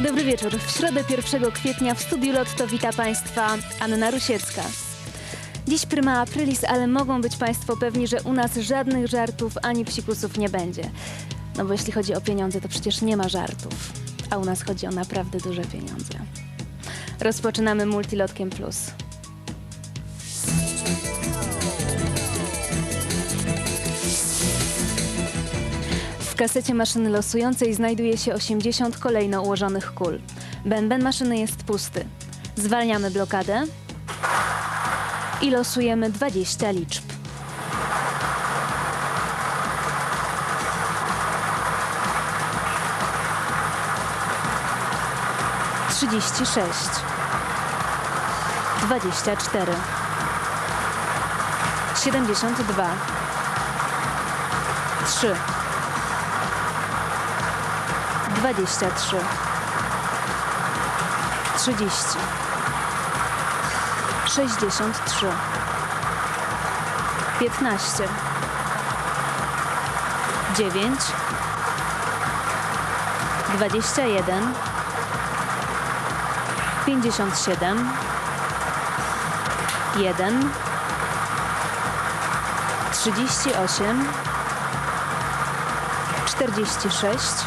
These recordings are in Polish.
Dobry wieczór. W środę 1 kwietnia w studiu Lotto wita Państwa Anna Rusiecka. Dziś prima aprilis, ale mogą być Państwo pewni, że u nas żadnych żartów ani psikusów nie będzie. No bo jeśli chodzi o pieniądze, to przecież nie ma żartów. A u nas chodzi o naprawdę duże pieniądze. Rozpoczynamy Multilotkiem Plus. W kasecie maszyny losującej znajduje się 80 kolejno ułożonych kul. Bęben maszyny jest pusty. Zwalniamy blokadę i losujemy 20 liczb. Trzydzieści sześć, dwadzieścia cztery, siedemdziesiąt dwa, trzy, 23, 30, 63, 15, 9, 21, 57, 1, 38, 46,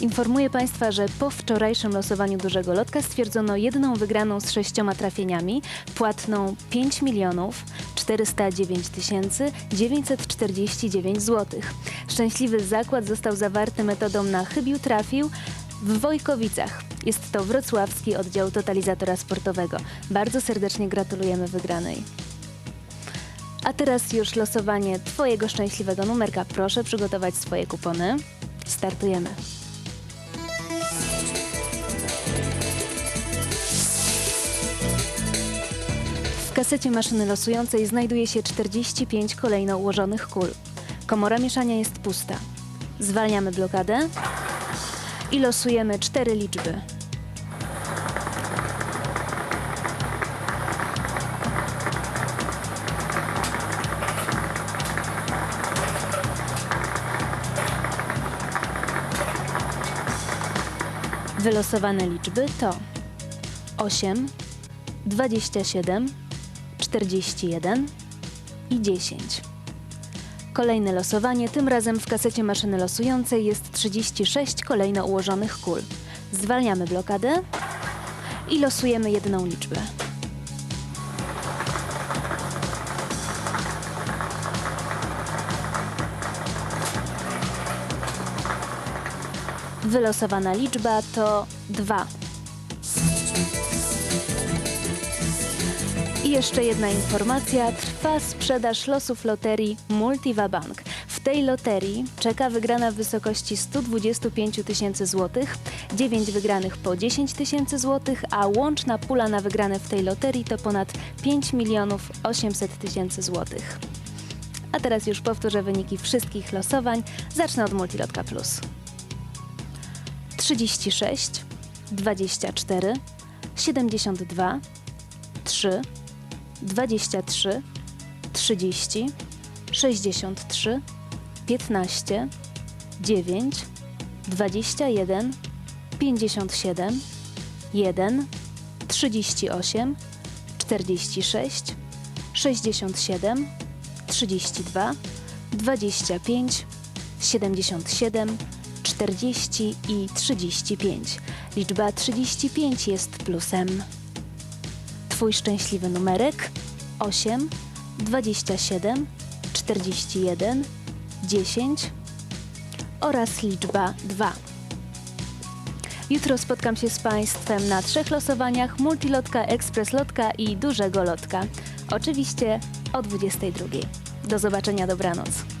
Informuję Państwa, że po wczorajszym losowaniu dużego lotka stwierdzono jedną wygraną z sześcioma trafieniami, płatną 5 milionów 409 tysięcy 949 zł. Szczęśliwy zakład został zawarty metodą na chybił trafił w Wojkowicach. Jest to wrocławski oddział totalizatora sportowego. Bardzo serdecznie gratulujemy wygranej. A teraz już losowanie Twojego szczęśliwego numerka. Proszę przygotować swoje kupony. Startujemy. Kasecie maszyny losującej znajduje się 45 kolejno ułożonych kul. Komora mieszania jest pusta. Zwalniamy blokadę i losujemy cztery liczby. Wylosowane liczby to 8, 27, 41 i 10. Kolejne losowanie, tym razem w kasecie maszyny losującej jest 36 kolejno ułożonych kul. Zwalniamy blokadę i losujemy jedną liczbę. Wylosowana liczba to 2. I jeszcze jedna informacja. Trwa sprzedaż losów loterii Multiva Bank. W tej loterii czeka wygrana w wysokości 125 tysięcy złotych, 9 wygranych po 10 tysięcy złotych, a łączna pula na wygrane w tej loterii to ponad 5 milionów 800 tysięcy złotych. A teraz już powtórzę wyniki wszystkich losowań. Zacznę od Multilotka Plus. 36, 24, 72, 3, 23, 30, 63, 15, 9, 21, 57, 1, 38, 46, 67, 32, 25, 77, 40 i 35. Liczba 35 jest plusem. Twój szczęśliwy numerek 8, 27, 41, 10 oraz liczba 2. Jutro spotkam się z Państwem na trzech losowaniach Multilotka, Ekspres Lotka i Dużego Lotka. Oczywiście o 22. Do zobaczenia, dobranoc.